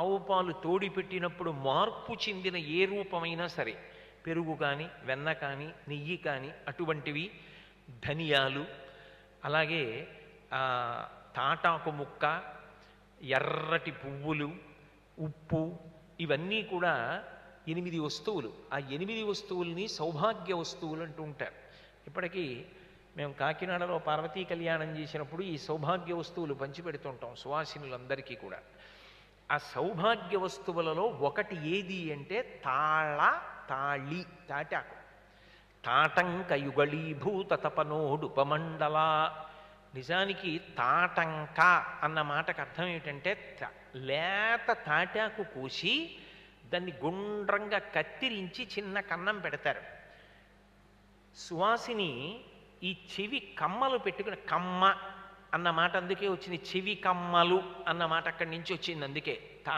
ఆవు పాలు తోడి పెట్టినప్పుడు మార్పు చెందిన ఏ రూపమైనా సరే పెరుగు కానీ వెన్న కానీ నెయ్యి కానీ అటువంటివి ధనియాలు అలాగే తాటాకు ముక్క ఎర్రటి పువ్వులు ఉప్పు ఇవన్నీ కూడా ఎనిమిది వస్తువులు. ఆ ఎనిమిది వస్తువుల్ని సౌభాగ్య వస్తువులు అంటూ ఉంటారు. ఇప్పటికీ మేము కాకినాడలో పార్వతీ కళ్యాణం చేసినప్పుడు ఈ సౌభాగ్య వస్తువులు పంచిపెడుతుంటాం సువాసినులందరికీ కూడా. ఆ సౌభాగ్య వస్తువులలో ఒకటి ఏది అంటే తాళ తాళి తాటాకు. తాటంక యుగళీభూత తపనోడుపమండల నిజానికి తాటంక అన్న మాటకు అర్థం ఏమిటంటే లేత తాటాకు కోసి దాన్ని గుండ్రంగా కత్తిరించి చిన్న కన్నం పెడతారు. సువాసిని ఈ చెవి కమ్మలు పెట్టుకుని కమ్మ అన్న మాట అందుకే వచ్చింది. చెవి కమ్మలు అన్న మాట అక్కడి నుంచి వచ్చింది అందుకే.